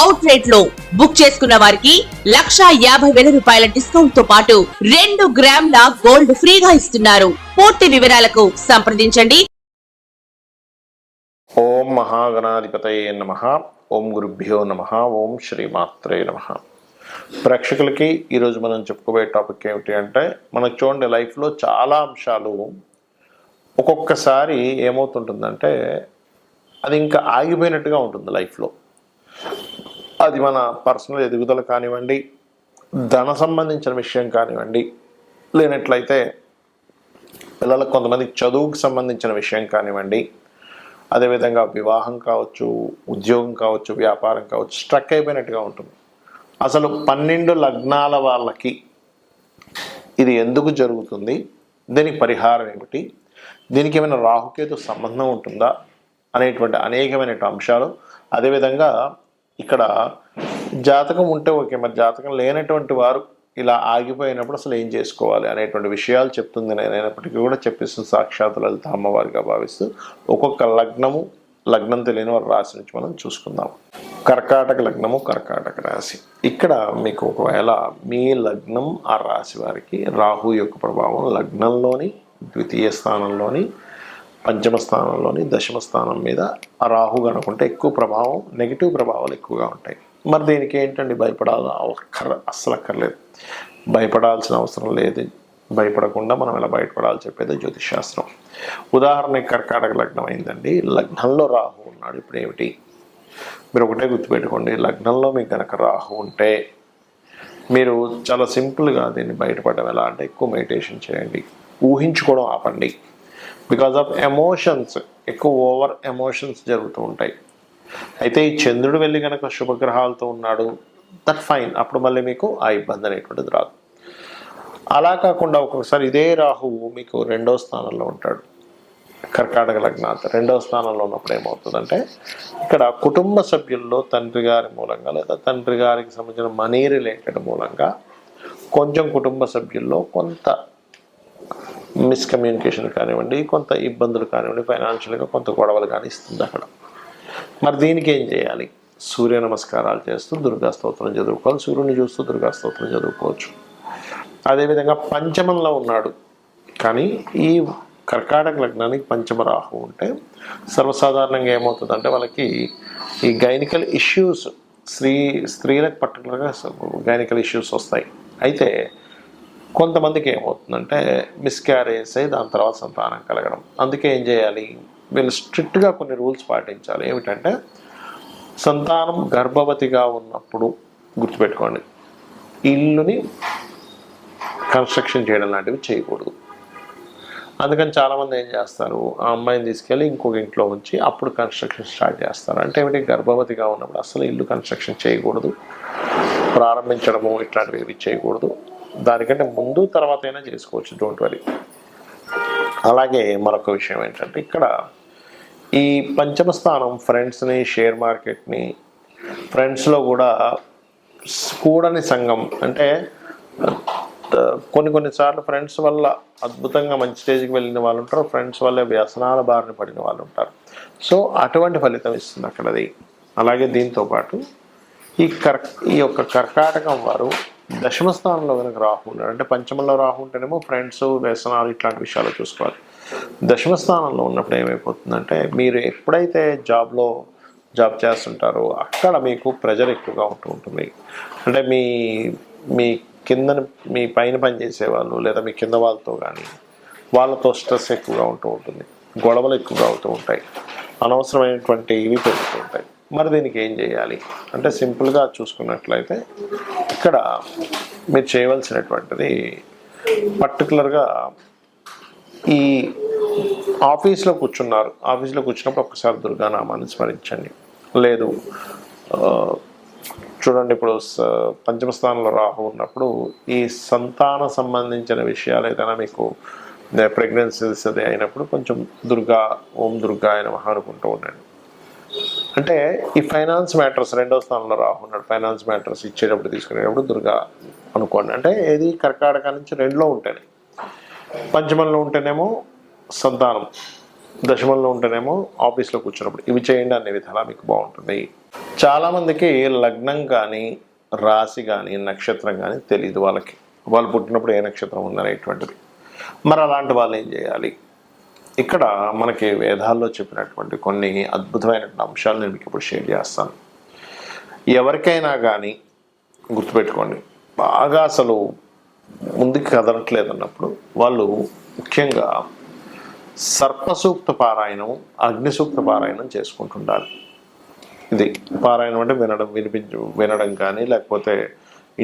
అవుట్లో book చేసుకున్న వారికి లక్షా యాభై వేల రూపాయల డిస్కౌంట్తో పాటు రెండు గ్రాముల గోల్డ్ ఫ్రీగా ఇస్తున్నారు. పూర్తి వివరాలకు సంప్రదించండి. ఓం మహాగణాధిపతయే నమ. ఓం గురుభ్యో నమ. ఓం శ్రీమాత్రే నమ. ప్రేక్షకులకి ఈరోజు మనం చెప్పుకోబోయే టాపిక్ ఏమిటి అంటే మనకు చూడండి లైఫ్లో చాలా అంశాలు ఒక్కొక్కసారి ఏమవుతుంటుందంటే అది ఇంకా ఆగిపోయినట్టుగా ఉంటుంది లైఫ్లో. అది మన పర్సనల్ ఎదుగుదల కానివ్వండి ధన సంబంధించిన విషయం కానివ్వండి లేనట్లయితే పిల్లలకు కొంతమందికి చదువుకు సంబంధించిన విషయం కానివ్వండి అదేవిధంగా వివాహం కావచ్చు ఉద్యోగం కావచ్చు వ్యాపారం కావచ్చు స్ట్రక్ అయిపోయినట్టుగా ఉంటుంది. అసలు పన్నెండు లగ్నాల వాళ్ళకి ఇది ఎందుకు జరుగుతుంది? దీనికి పరిహారం ఏమిటి? దీనికి ఏమైనా రాహుకేతు సంబంధం ఉంటుందా? అనేటువంటి అనేకమైన అంశాలు. అదేవిధంగా ఇక్కడ జాతకం ఉంటే ఓకే మరి జాతకం లేనటువంటి వారు ఇలా ఆగిపోయినప్పుడు అసలు ఏం చేసుకోవాలి అనేటువంటి విషయాలు చెప్తుంది నేనైనప్పటికీ కూడా చెప్పిస్తుంది సాక్షాత్ లలిత అమ్మవారిగా భావిస్తూ ఒక్కొక్క లగ్నము లగ్నం తెలియని వారు రాశి నుంచి మనం చూసుకుందాం. కర్కాటక లగ్నము కర్కాటక రాశి. ఇక్కడ మీకు ఒకవేళ మీ లగ్నం ఆ రాశి వారికి రాహు యొక్క ప్రభావం లగ్నంలోని ద్వితీయ స్థానంలోని పంచమ స్థానంలోని దశమ స్థానం మీద ఆ రాహు కనుకుంటే ఎక్కువ ప్రభావం నెగిటివ్ ప్రభావాలు ఎక్కువగా ఉంటాయి. మరి దీనికి ఏంటండి భయపడాల అక్కర్ అస్సలు అక్కర్లేదు. భయపడాల్సిన అవసరం లేదు. భయపడకుండా మనం ఎలా బయటపడాలి చెప్పేది జ్యోతిష్ శాస్త్రం ఉదాహరణకి కర్కాటక లగ్నం అయిందండి. లగ్నంలో రాహు ఉన్నాడు. ఇప్పుడు ఏమిటి? మీరు ఒకటే గుర్తుపెట్టుకోండి. లగ్నంలో మీకు కనుక రాహు ఉంటే మీరు చాలా సింపుల్గా దీన్ని బయటపడడం ఎలా అంటే ఎక్కువ మెడిటేషన్ చేయండి. ఊహించుకోవడం ఆపండి. బికాజ్ ఆఫ్ ఎమోషన్స్ ఎక్కువ ఓవర్ ఎమోషన్స్ జరుగుతూ ఉంటాయి. అయితే ఈ చంద్రుడు వెళ్ళి కనుక శుభగ్రహాలతో ఉన్నాడు దట్ ఫైన్ అప్పుడు మళ్ళీ మీకు ఆ ఇబ్బంది అనేటువంటిది రాదు. అలా కాకుండా ఒక్కొక్కసారి ఇదే రాహువు మీకు రెండో స్థానంలో ఉంటాడు. కర్కాటక లగ్నాథ్ రెండవ స్థానంలో ఉన్నప్పుడు ఏమవుతుందంటే ఇక్కడ కుటుంబ సభ్యుల్లో తండ్రి గారి మూలంగా లేదా తండ్రి గారికి సంబంధించిన మనీ రిలేటెడ్ మూలంగా కొంచెం కుటుంబ సభ్యుల్లో కొంత మిస్కమ్యూనికేషన్ కానివ్వండి కొంత ఇబ్బందులు కానివ్వండి ఫైనాన్షియల్గా కొంత గొడవలు కానీ ఇస్తుంది అక్కడ. మరి దీనికి ఏం చేయాలి? సూర్య నమస్కారాలు చేస్తూ దుర్గా స్తోత్రం చదువుకోవాలి. సూర్యుని చూస్తూ దుర్గా స్తోత్రం చదువుకోవచ్చు. అదేవిధంగా పంచమంలో ఉన్నాడు. కానీ ఈ కర్కాటక లగ్నానికి పంచమ రాహు ఉంటే సర్వసాధారణంగా ఏమవుతుందంటే వాళ్ళకి ఈ గైనికల్ ఇష్యూస్ స్త్రీ స్త్రీలకు పర్టికులర్గా గైనికల్ ఇష్యూస్ వస్తాయి. అయితే కొంతమందికి ఏమవుతుందంటే మిస్క్యారేజ్ అయ్యి దాని తర్వాత సంతానం కలగడం. అందుకే ఏం చేయాలి? వీళ్ళు స్ట్రిక్ట్గా కొన్ని రూల్స్ పాటించాలి. ఏమిటంటే సంతానం గర్భవతిగా ఉన్నప్పుడు గుర్తుపెట్టుకోండి. ఇల్లుని కన్స్ట్రక్షన్ చేయడం లాంటివి చేయకూడదు. అందుకని చాలామంది ఏం చేస్తారు? ఆ అమ్మాయిని తీసుకెళ్ళి ఇంకొక ఇంట్లో ఉంచి అప్పుడు కన్స్ట్రక్షన్ స్టార్ట్ చేస్తారు. అంటే ఏమిటి? గర్భవతిగా ఉన్నప్పుడు అసలు ఇల్లు కన్స్ట్రక్షన్ చేయకూడదు. ప్రారంభించడము ఇట్లాంటివి ఏవి చేయకూడదు. దానికంటే ముందు తర్వాత అయినా చేసుకోవచ్చు డోంట్ వరీ అలాగే మరొక విషయం ఏంటంటే ఇక్కడ ఈ పంచమ స్థానం ఫ్రెండ్స్ని షేర్ మార్కెట్ని ఫ్రెండ్స్లో కూడా కూడని సంఘం అంటే కొన్ని కొన్నిసార్లు ఫ్రెండ్స్ వల్ల అద్భుతంగా మంచి స్టేజ్కి వెళ్ళిన వాళ్ళు ఉంటారు ఫ్రెండ్స్ వల్ల వ్యసనాల బారిన పడిన వాళ్ళు ఉంటారు. సో అటువంటి ఫలితం ఇస్తుంది అక్కడది. అలాగే దీంతో పాటు ఈ కర్ ఈ యొక్క కర్కాటకం వారు దశమ స్థానంలో కనుక రాహు ఉన్నాడు అంటే పంచమంలో రాహు ఉంటేనేమో ఫ్రెండ్స్ వ్యసనాలు ఇట్లాంటి విషయాలు చూసుకోవాలి. దశమ స్థానంలో ఉన్నప్పుడు ఏమైపోతుందంటే మీరు ఎప్పుడైతే జాబ్లో జాబ్ చేస్తుంటారో అక్కడ మీకు ప్రెజర్ ఎక్కువగా ఉంటూ ఉంటుంది. అంటే మీ మీ కింద మీ పైన పనిచేసే వాళ్ళు లేదా మీ కింద వాళ్ళతో కానీ వాళ్ళతో స్ట్రెస్ ఎక్కువగా ఉంటూ ఉంటుంది. గొడవలు ఎక్కువగా అవుతూ ఉంటాయి. అనవసరమైనటువంటి ఇవి పెరుగుతూ ఉంటాయి. మరి దీనికి ఏం చేయాలి? అంటే సింపుల్గా చూసుకున్నట్లయితే ఇక్కడ మీరు చేయవలసినటువంటిది పర్టికులర్గా ఈ ఆఫీస్లో కూర్చున్నారు. ఆఫీస్లో కూర్చున్నప్పుడు ఒక్కసారి దుర్గానామాన్ని స్మరించండి. లేదు చూడండి ఇప్పుడు పంచమస్థానంలో పంచమ స్థానంలో రాహు ఉన్నప్పుడు ఈ సంతాన సంబంధించిన విషయాలు ఏదైనా మీకు ప్రెగ్నెన్సీస్ అది అయినప్పుడు కొంచెం దుర్గా ఓం దుర్గా ఆయన మహా అనుకుంటూ ఉండండి. అంటే ఈ ఫైనాన్స్ మ్యాటర్స్ రెండో స్థానంలో రాహు ఉన్నాడు ఫైనాన్స్ మ్యాటర్స్ ఇచ్చేటప్పుడు తీసుకునేటప్పుడు దుర్గా అనుకోండి. అంటే ఏది కర్కాటక నుంచి రెండులో ఉంటేనే. పంచమంలో ఉంటేనేమో సంతానం. దశమంలో ఉంటేనేమో ఆఫీస్లో కూర్చున్నప్పుడు. ఇవి చేయండి అనే విధాలా మీకు బాగుంటుంది. చాలామందికి లగ్నం కానీ రాశి కానీ నక్షత్రం కానీ తెలియదు వాళ్ళకి. వాళ్ళు పుట్టినప్పుడు ఏ నక్షత్రం ఉందనేటువంటిది. మరి అలాంటి వాళ్ళు ఏం చేయాలి? ఇక్కడ మనకి వేదాల్లో చెప్పినటువంటి కొన్ని అద్భుతమైనటువంటి అంశాలు నేను మీకు ఇప్పుడు షేర్ చేస్తాను. ఎవరికైనా కానీ గుర్తుపెట్టుకోండి బాగా అసలు ముందుకు కదలట్లేదు అన్నప్పుడు వాళ్ళు ముఖ్యంగా సర్పసూక్త పారాయణం అగ్నిసూక్త పారాయణం చేసుకుంటుండాలి. ఇది పారాయణం అంటే వినడం వినిపించు వినడం కానీ లేకపోతే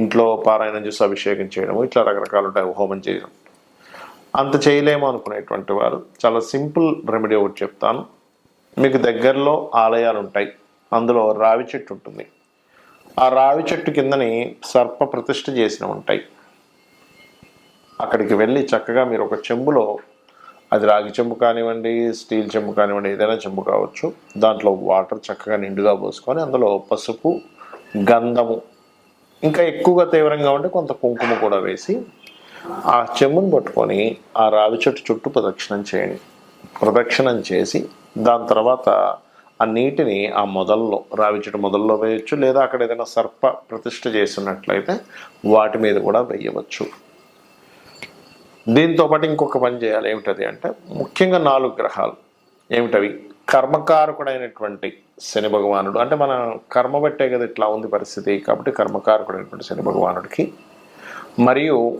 ఇంట్లో పారాయణం చేసి అభిషేకం చేయడం ఇట్లా రకరకాలు ఉంటాయి హోమం చేయడం. అంత చేయలేము అనుకునేటువంటి వారు. చాలా సింపుల్ రెమెడీ ఒకటి చెప్తాను. మీకు దగ్గరలో ఆలయాలు ఉంటాయి అందులో రావి చెట్టు ఉంటుంది. ఆ రావి చెట్టు కిందని సర్ప ప్రతిష్ఠ చేసిన ఉంటాయి. అక్కడికి వెళ్ళి చక్కగా మీరు ఒక చెంబులో అది రాగి చెంబు కానివ్వండి స్టీల్ చెంబు కానివ్వండి ఏదైనా చెంబు కావచ్చు. దాంట్లో వాటర్ చక్కగా నిండుగా పోసుకొని అందులో పసుపు గంధము ఇంకా ఎక్కువగా తీవ్రంగా ఉంటే కొంత కుంకుమ కూడా వేసి ఆ చెంబును పట్టుకొని ఆ రావి చెట్టు చుట్టూ ప్రదక్షిణం చేయండి. ప్రదక్షిణం చేసి దాని తర్వాత ఆ నీటిని ఆ మొదల్లో రావి చెట్టు మొదల్లో వేయచ్చు లేదా అక్కడ ఏదైనా సర్ప ప్రతిష్ట చేసినట్లయితే వాటి మీద కూడా వేయవచ్చు. దీంతో పాటు ఇంకొక పని చేయాలి. ఏమిటది అంటే ముఖ్యంగా నాలుగు గ్రహాలు. ఏమిటవి? కర్మకారకుడైనటువంటి శని భగవానుడు. అంటే మన కర్మ బట్టే కదా ఇట్లా ఉంది పరిస్థితి. కాబట్టి కర్మకారకుడైనటువంటి శని భగవానుడికి. మరియు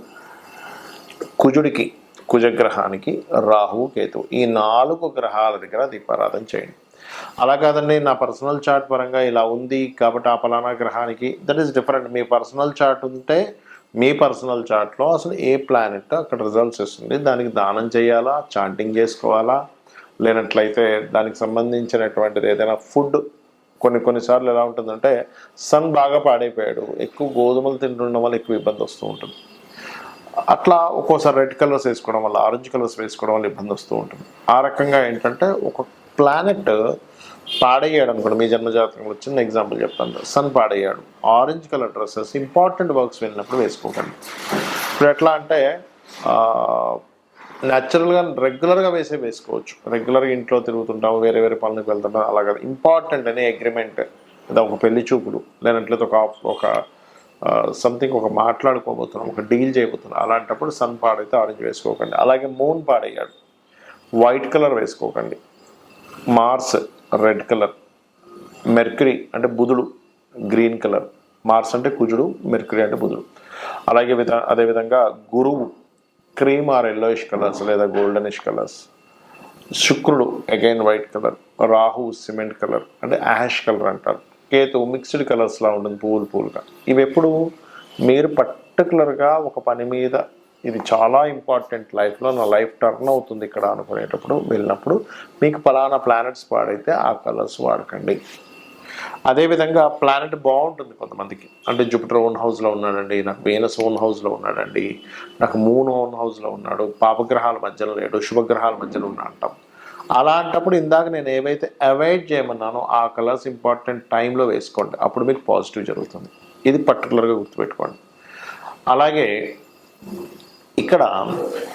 కుజుడికి కుజగ్రహానికి రాహువు కేతు ఈ నాలుగు గ్రహాల దగ్గర దీపారాధన చేయండి. అలా కాదండి నా పర్సనల్ చార్ట్ పరంగా ఇలా ఉంది కాబట్టి ఆ పలానా గ్రహానికి దట్ ఈస్ డిఫరెంట్. మీ పర్సనల్ చార్ట్ ఉంటే మీ పర్సనల్ చార్ట్లో అసలు ఏ ప్లానెట్ అక్కడ రిజల్ట్స్ ఇస్తుంది? దానికి దానం చేయాలా? చాంటింగ్ చేసుకోవాలా? లేనట్లయితే దానికి సంబంధించినటువంటిది ఏదైనా ఫుడ్? కొన్ని కొన్నిసార్లు ఎలా ఉంటుందంటే సన్ బాగా పాడైపోయాడు. ఎక్కువ గోధుమలు తింటుండడం వల్ల ఎక్కువ ఇబ్బంది వస్తూ ఉంటుంది. అట్లా ఒక్కోసారి రెడ్ కలర్స్ వేసుకోవడం వల్ల ఆరెంజ్ కలర్స్ వేసుకోవడం వల్ల ఇబ్బంది వస్తూ ఉంటుంది. ఆ రకంగా ఏంటంటే ఒక ప్లానెట్ పాడయ్యాడు అనుకోండి మీ జన్మజాతకంలో చిన్న ఎగ్జాంపుల్ చెప్తాను. Sun పాడయ్యాడు. Orange colour dresses important works వెళ్ళినప్పుడు వేసుకోకండి. ఇప్పుడు ఎట్లా అంటే న్యాచురల్గా రెగ్యులర్గా వేసే వేసుకోవచ్చు. రెగ్యులర్గా ఇంట్లో తిరుగుతుంటాము వేరే వేరే పనులకు వెళ్తుంటాం అలాగే ఇంపార్టెంట్ అనే అగ్రిమెంట్ లేదా ఒక పెళ్ళి చూపులు లేనట్లయితే ఒక ఒక సంథింగ్ ఒక మాట్లాడుకోబోతున్నాం ఒక డీల్ చేయబోతున్నాం. అలాంటప్పుడు సన్ పాడైతే ఆరెంజ్ వేసుకోకండి. అలాగే మూన్ పాడయ్యాడు. వైట్ కలర్ వేసుకోకండి. మార్స్ రెడ్ కలర్ మెర్క్రీ అంటే బుధుడు గ్రీన్ కలర్ మార్స్ అంటే కుజుడు మెర్క్రీ అంటే బుధుడు. అలాగే విధ అదేవిధంగా గురువు క్రీమ్ ఆర్ ఎల్లోయిష్ కలర్స్ లేదా గోల్డెనిష్ కలర్స్ శుక్రుడు again white colour Rahu cement colour అంటే యాష్ కలర్ అంటారు. కేతు మిక్స్డ్ కలర్స్లా ఉంటుంది పువ్వులు పువ్వులుగా ఇవి ఎప్పుడు మీరు పర్టికులర్గా ఒక పని మీద ఇది చాలా ఇంపార్టెంట్ లైఫ్లో నా లైఫ్ టర్న్ అవుతుంది ఇక్కడ అనుకునేటప్పుడు వెళ్ళినప్పుడు మీకు ఫలానా ప్లానెట్స్ వాడైతే ఆ కలర్స్ వాడకండి. అదేవిధంగా ప్లానెట్ బాగుంటుంది కొంతమందికి. అంటే జూపిటర్ ఓన్ హౌస్లో ఉన్నాడండి నాకు వీనస్ ఓన్ హౌస్లో ఉన్నాడండి నాకు మూన్ ఓన్ హౌస్లో ఉన్నాడు పాపగ్రహాల మధ్యలో లేడు శుభగ్రహాల మధ్యలో ఉన్నా అంటాం అలాంటప్పుడు ఇందాక నేను ఏవైతే అవాయిడ్ చేయమన్నానో ఆ కలర్స్ ఇంపార్టెంట్ టైంలో వేసుకోండి. అప్పుడు మీకు పాజిటివ్ జరుగుతుంది. ఇది పర్టికులర్గా గుర్తుపెట్టుకోండి. అలాగే ఇక్కడ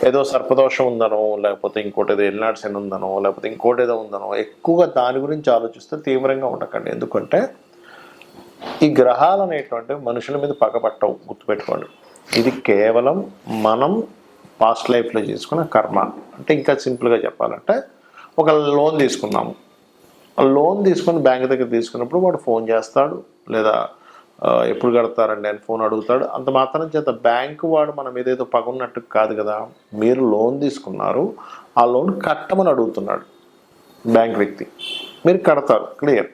ఏదో సర్పదోషం ఉందనో లేకపోతే ఇంకోటి ఏదో ఎల్నాడు శని ఉందనో లేకపోతే ఇంకోటి ఏదో ఉందనో ఎక్కువగా దాని గురించి ఆలోచిస్తే తీవ్రంగా ఉండకండి. ఎందుకంటే ఈ గ్రహాలు అనేటువంటి మనుషుల మీద పగపట్టవు. గుర్తుపెట్టుకోండి. ఇది కేవలం మనం పాస్ట్ లైఫ్లో చేసుకున్న కర్మ. అంటే ఇంకా సింపుల్గా చెప్పాలంటే ఒక లోన్ తీసుకున్నాము ఆ లోన్ తీసుకొని బ్యాంక్ దగ్గర తీసుకున్నప్పుడు వాడు ఫోన్ చేస్తాడు లేదా ఎప్పుడు కడతారండి అని ఫోన్ అడుగుతాడు. అంత మాత్రం చేత బ్యాంకు వాడు మన మీద ఏదో పగున్నట్టు కాదు కదా. మీరు లోన్ తీసుకున్నారు ఆ లోన్ కట్టమని అడుగుతున్నాడు బ్యాంక్ వ్యక్తి. మీరు కడతారు క్లియర్.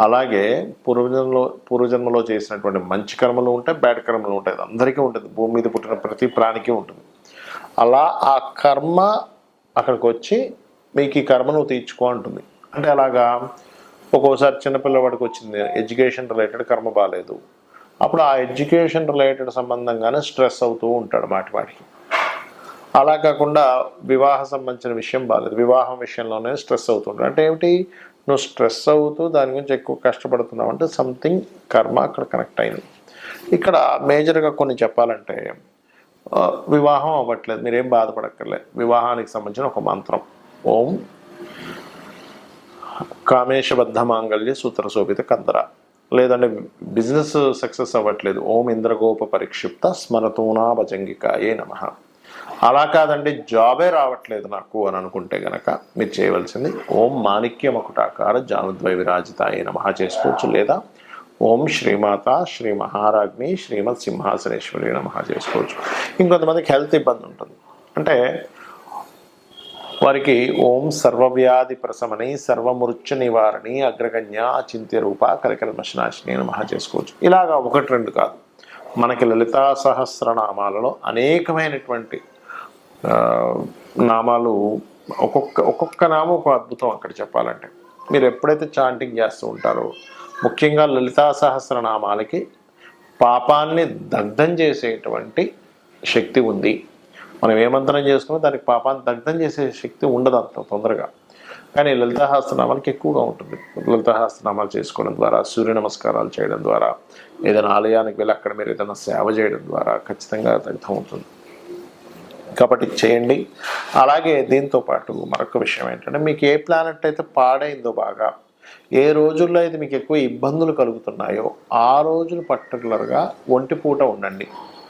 అలాగే పూర్వజన్మలో పూర్వజన్మలో చేసినటువంటి మంచి కర్మలు ఉంటాయి బ్యాడ్ కర్మలు ఉంటాయి. అందరికీ ఉంటుంది. భూమి మీద పుట్టిన ప్రతి ప్రాణికి ఉంటుంది. అలా ఆ కర్మ అక్కడికి వచ్చి మీకు ఈ కర్మ నువ్వు తీర్చుకో అంటుంది. అంటే అలాగా ఒక్కోసారి చిన్నపిల్లవాడికి వచ్చింది ఎడ్యుకేషన్ రిలేటెడ్ కర్మ బాగాలేదు అప్పుడు ఆ ఎడ్యుకేషన్ రిలేటెడ్ సంబంధంగానే స్ట్రెస్ అవుతూ ఉంటాడు మాటి మాటికి అలా కాకుండా వివాహ సంబంధించిన విషయం బాగాలేదు వివాహం విషయంలోనే స్ట్రెస్ అవుతుంటాడు అంటే ఏమిటి? నువ్వు స్ట్రెస్ అవుతూ దాని గురించి ఎక్కువ కష్టపడుతున్నావు అంటే సంథింగ్ కర్మ అక్కడ కనెక్ట్ అయింది. ఇక్కడ మేజర్గా కొన్ని చెప్పాలంటే వివాహం అవ్వట్లేదు. మీరేం బాధపడక్కర్లేదు వివాహానికి సంబంధించిన ఒక మంత్రం. ఓం కామేశబద్ధ మాంగళ్య సూత్ర శోభిత కందర. లేదంటే బిజినెస్ సక్సెస్ అవ్వట్లేదు. ఓం ఇంద్రగోప పరిక్షిప్త స్మరతూనా భజంగికాయే నమ. అలా కాదండి జాబే రావట్లేదు నాకు అని అనుకుంటే గనక మీరు చేయవలసింది ఓం మాణిక్య మకుటాకార జానుద్వై విరాజితాయే నమ చేసుకోవచ్చు. లేదా ఓం శ్రీమాత శ్రీ మహారాజ్ని శ్రీమత్ సింహాసనేశ్వరి నమ చేసుకోవచ్చు. ఇంకొంతమందికి హెల్త్ ఇబ్బంది ఉంటుంది. అంటే వారికి ఓం సర్వవ్యాధి ప్రశమని సర్వమృత్యు నివారణి అగ్రగణ్య అచింత్య రూప కలికల్మశనాశిని మహా చేసుకోవచ్చు. ఇలాగా ఒకటి రెండు కాదు. మనకి లలితా సహస్రనామాలలో అనేకమైనటువంటి నామాలు ఒక్కొక్క ఒక్కొక్క నామం ఒక అద్భుతం అక్కడ చెప్పాలంటే. మీరు ఎప్పుడైతే చాంటింగ్ చేస్తూ ఉంటారో ముఖ్యంగా లలితా సహస్రనామాలకి పాపాన్ని దగ్ధం చేసేటువంటి శక్తి ఉంది. మనం ఏమంతనం చేసుకున్నా దానికి పాపాన్ని దగ్ధం చేసే శక్తి ఉండదు అంత తొందరగా. కానీ లలితాహాస్త్రనామాలకి ఎక్కువగా ఉంటుంది. లలితాహాస్త్రనామాలు చేసుకోవడం ద్వారా సూర్య నమస్కారాలు చేయడం ద్వారా ఏదైనా ఆలయానికి వెళ్ళి అక్కడ మీరు ఏదైనా సేవ చేయడం ద్వారా ఖచ్చితంగా దగ్ధం అవుతుంది కాబట్టి చేయండి. అలాగే దీంతో పాటు మరొక విషయం ఏంటంటే మీకు ఏ ప్లానెట్ అయితే పాడైందో బాగా ఏ రోజుల్లో అయితే మీకు ఎక్కువ ఇబ్బందులు కలుగుతున్నాయో ఆ రోజులు పర్టికులర్గా ఒంటి పూట ఉండండి.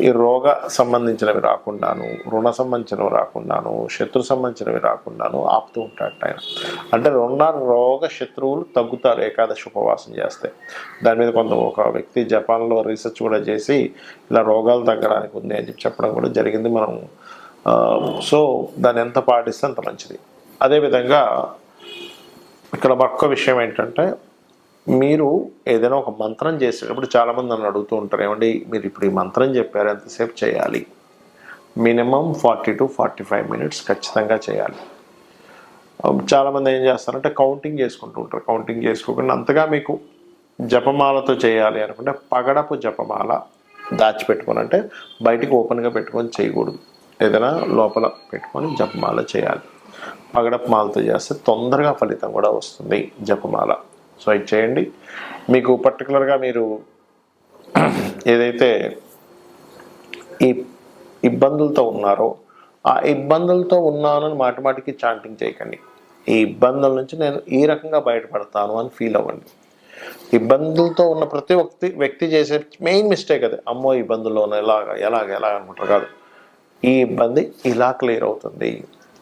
ఈ రోగ సంబంధించినవి రాకుండాను రుణ సంబంధించినవి రాకుండాను శత్రు సంబంధించినవి రాకుండాను ఆపుతూ ఉంటాడు ఆయన. అంటే రుణ రోగ శత్రువులు తగ్గుతారు ఏకాదశి ఉపవాసం చేస్తే. దాని మీద కొంత ఒక వ్యక్తి జపాన్లో రీసెర్చ్ కూడా చేసి ఇలా రోగాలు తగ్గడానికి ఉంది అని చెప్పి చెప్పడం కూడా జరిగింది మనం సో దాన్ని ఎంత పాటిస్తే అంత మంచిది. అదేవిధంగా ఇక్కడ మరొక విషయం ఏంటంటే మీరు ఏదైనా ఒక మంత్రం చేసేటప్పుడు చాలామంది నన్ను అడుగుతూ ఉంటారు ఏమండి మీరు ఇప్పుడు ఈ మంత్రం చెప్పారు ఎంతసేపు చేయాలి? Minimum forty to forty five minutes ఖచ్చితంగా చేయాలి. చాలామంది ఏం చేస్తారంటే కౌంటింగ్ చేసుకుంటూ ఉంటారు. కౌంటింగ్ చేసుకోకుండా అంతగా మీకు జపమాలతో చేయాలి అనుకుంటే పగడపు జపమాల దాచిపెట్టుకొని అంటే బయటికి ఓపెన్గా పెట్టుకొని చేయకూడదు. ఏదైనా లోపల పెట్టుకొని జపమాల చేయాలి. పగడపు మాలతో చేస్తే తొందరగా ఫలితం కూడా వస్తుంది జపమాల. సో ఇది చేయండి. మీకు పర్టికులర్గా మీరు ఏదైతే ఈ ఇబ్బందులతో ఉన్నారో ఆ ఇబ్బందులతో ఉన్నానని మాటిమాటికి చాంటింగ్ చేయకండి. ఈ ఇబ్బందుల నుంచి నేను ఈ రకంగా బయటపడతాను అని ఫీల్ అవ్వండి. ఇబ్బందులతో ఉన్న ప్రతి వ్యక్తి వ్యక్తి చేసే మెయిన్ మిస్టేక్ అది. అమ్మో ఇబ్బందుల్లో ఎలాగ ఎలాగ ఎలాగ అనుకుంటారు. కాదు. ఈ ఇబ్బంది ఇలా క్లియర్ అవుతుంది.